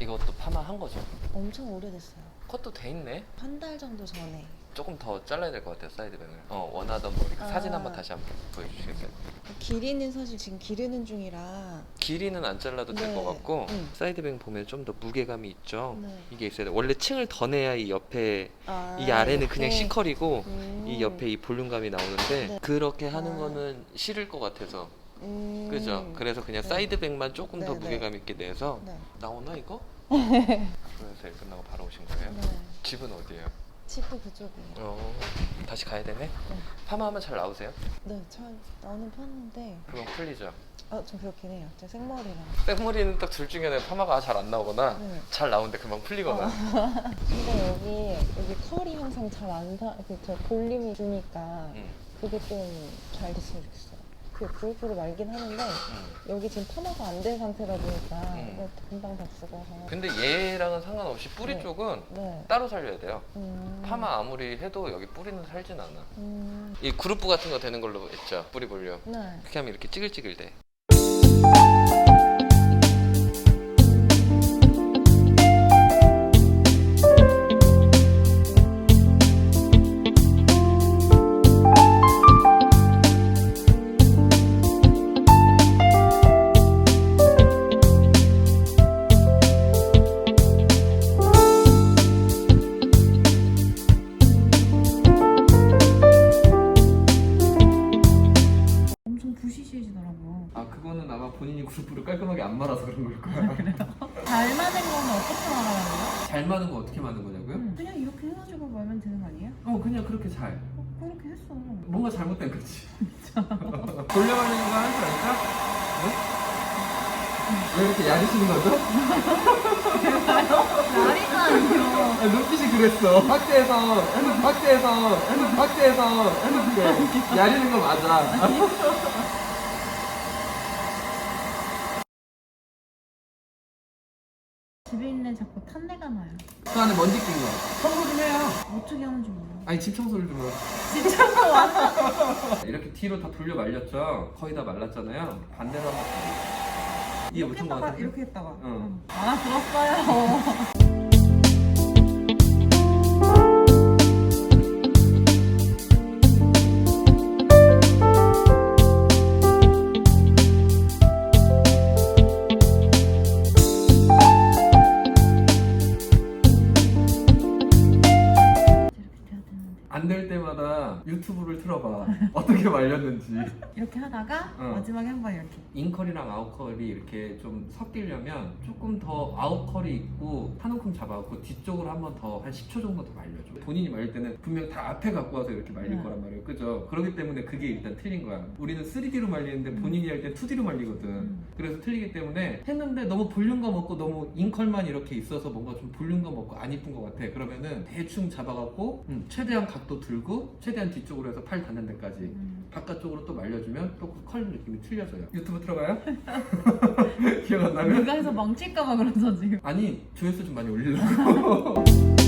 이것도 파마한 거죠? 엄청 오래됐어요. 컷도 돼 있네. 한 달 정도 전에. 조금 더 잘라야 될 것 같아요 사이드뱅을. 어 원하던 머리 그 아. 사진 한번 다시 한번 보여주시겠어요? 길이는 사실 지금 기르는 중이라. 길이는 안 잘라도 될 네. 것 같고 음. 사이드뱅 보면 좀 더 무게감이 있죠. 네. 이게 있어야 돼. 원래 층을 더 내야 이 옆에 아, 이 아래는 그냥? C컬이고 음. 이 옆에 이 볼륨감이 나오는데 네. 그렇게 하는 아. 거는 싫을 것 같아서 음. 그죠? 그래서 그냥 네. 사이드백만 조금 더 네, 네. 무게감 있게 내서 네. 나오나 이거? 그래서 일 끝나고 바로 오신 거예요? 네. 집은 어디예요? 집도 그쪽이에요. 어 다시 가야 되네? 파마하면 잘 나오세요? 네, 잘 나오는 편인데. 그럼 풀리죠? 아, 좀 그렇긴 해요. 제 생머리라. 생머리는 딱 둘 중에 하나 파마가 잘 안 나오거나 네. 잘 나오는데 금방 풀리거나 근데 여기 여기 컬이 항상 잘 안 사, 그저 볼륨이 주니까 음, 그게 좀 잘 됐으면 좋겠어요. 그 브이프로 말긴 하는데 음. 여기 지금 파마가 안 된 상태다 보니까 음. 이거 금방 다 죽어서. 근데 얘랑은 상관없이 뿌리 네. 쪽은 네. 따로 살려야 돼요 음. 파마 아무리 해도 여기 뿌리는 살진 않아 음. 이 그룹프 같은 거 되는 걸로 했죠 뿌리 볼륨 네. 그렇게 하면 이렇게 찌글찌글 돼 그거는 아마 본인이 그룹프를 깔끔하게 안 말아서 그런 걸 거야 잘 맞은 거는 어떻게 말하는 거예요? 잘 마는 거 어떻게 마는 거냐고요? 그냥 이렇게 해가지고 말면 되는 거 아니에요? 어 그냥 그렇게 잘 어, 그렇게 했어. 뭔가 잘못된 거지 돌려말리는 거 하는 줄 알까? 응? 왜 이렇게 야리시는 거죠? 말이잖아요. 아, 눈빛이 그랬어 확대해서 확대해서 확대해서 해볼게 야리는 거 맞아 집에 있는 자꾸 탄내가 나요. 그 안에 먼지 낀 거 청소 좀 해요 어떻게 하는지 몰라요. 아니 집 청소를 좀 해요 진짜 왔어. 이렇게 뒤로 다 돌려 말렸죠 거의 다 말랐잖아요 반대로 한번 이해 못한 거 같은데? 이렇게 했다가. 응. 아 들었어요. 안 될 때마다 유튜브를 틀어봐 어떻게 말렸는지 이렇게 하다가 응. 마지막에 한 번 이렇게. 인컬이랑 아웃컬이 이렇게 좀 섞이려면 조금 더 아웃컬이 있고 한 움큼 잡아갖고 뒤쪽으로 한 번 더 한 10초 정도 더 말려줘 본인이 말릴 때는 분명 다 앞에 갖고 와서 이렇게 말릴 네. 거란 말이에요 그죠? 그렇기 때문에 그게 일단 틀린 거야 우리는 3D로 말리는데 본인이 할 때 2D로 말리거든 음. 그래서 틀리기 때문에 했는데 너무 볼륨감 없고 너무 인컬만 이렇게 있어서 뭔가 좀 볼륨감 없고 안 이쁜 것 같아 그러면은 대충 잡아갖고 음, 최대한 각도 들고 최대한 뒤쪽으로 해서 팔 닿는 데까지 음. 바깥쪽으로 또 말려주면 또그컬 느낌이 틀려져요. 유튜브 들어가요? 기억 안 나면? 누가 해서 망칠까봐 그러죠 지금. 아니 조회수 좀 많이 올리려고.